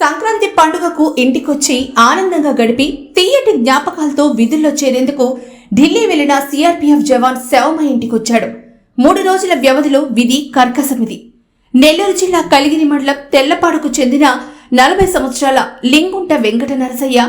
సంక్రాంతి పండుగకు ఇంటికొచ్చి ఆనందంగా గడిపి తీయటి జ్ఞాపకాలతో విధుల్లో చేరేందుకు ఢిల్లీ వెళ్ళిన సీఆర్పీఎఫ్ జవాన్ శవమ ఇంటికొచ్చాడు. మూడు రోజుల వ్యవధిలో విధి కర్కసమిది నెల్లూరు జిల్లా కలిగిరి మండలం తెల్లపాడుకు చెందిన నలభై సంవత్సరాల లింగుంట వెంకట నరసయ్య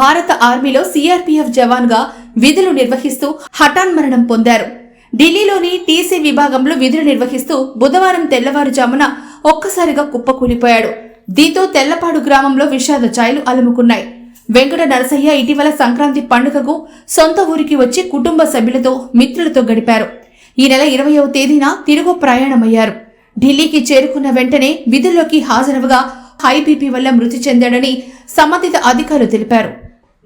భారత ఆర్మీలో సీఆర్పీఎఫ్ జవాన్గా విధులు నిర్వహిస్తూ హఠాన్మరణం పొందారు. ఢిల్లీలోని టీసీ విభాగంలో విధులు నిర్వహిస్తూ బుధవారం తెల్లవారుజామున ఒక్కసారిగా కుప్పకూలిపోయాడు. దీంతో తెల్లపాడు గ్రామంలో విషాద ఛాయలు అలుముకున్నాయి. వెంకట నరసయ్య ఇటీవల సంక్రాంతి పండుగకు సొంత ఊరికి వచ్చి కుటుంబ సభ్యులతో మిత్రులతో గడిపారు. ఈ నెల ఇరవయవ తేదీన తిరుగు ప్రయాణమయ్యారు. ఢిల్లీకి చేరుకున్న వెంటనే విధుల్లోకి హాజరవగా హైబీపీ వల్ల మృతి చెందాడని సంబంధిత అధికారులు తెలిపారు.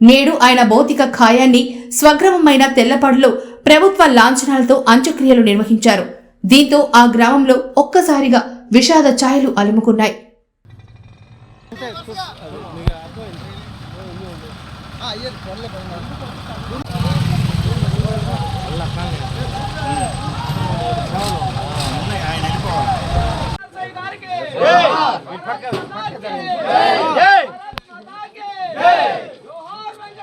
నేడు ఆయన భౌతిక ఖాయాన్ని స్వగ్రామమైన తెల్లపాడులో ప్రభుత్వ లాంఛనాలతో అంత్యక్రియలు నిర్వహించారు. దీంతో ఆ గ్రామంలో ఒక్కసారిగా విషాద ఛాయలు అలుముకున్నాయి.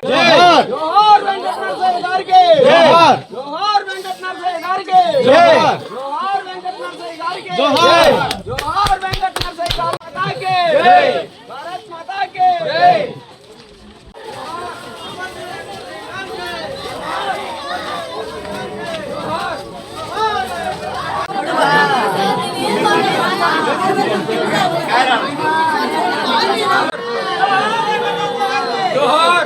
జోహార్ వెంకట నరసయ్య గారికి జోహార్. జోహార్ వెంకట నరసయ్య గారికి జోహార్. జోహార్ వెంకట నరసయ్య గారికి జోహార్. జోహార్ వెంకట నరసయ్య గారికి Johor!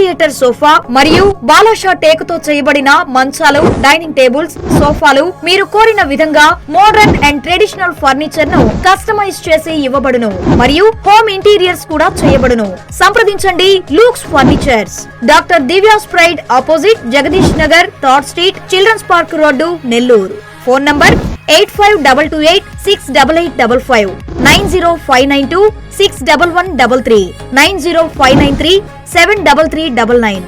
theatre sofa మరియు బాలాషా టేకుతో చేయబడిన మంచాలు డైనింగ్ టేబుల్స్ సోఫాలు మీరు కోరిన విధంగా మోడర్న్ అండ్ ట్రెడిషనల్ ఫర్నిచర్ను కస్టమైజ్ చేసి ఇవ్వబడును మరియు హోమ్ ఇంటీరియర్స్ కూడా చేయబడును. సంప్రదించండి Looks furnitures. Doctor Divya's pride opposite Jagadish Nagar third street children's park road Nellore. Phone number eight five double two eight six double eight double five nine zero five nine two six double one double three nine zero five nine three seven double three double nine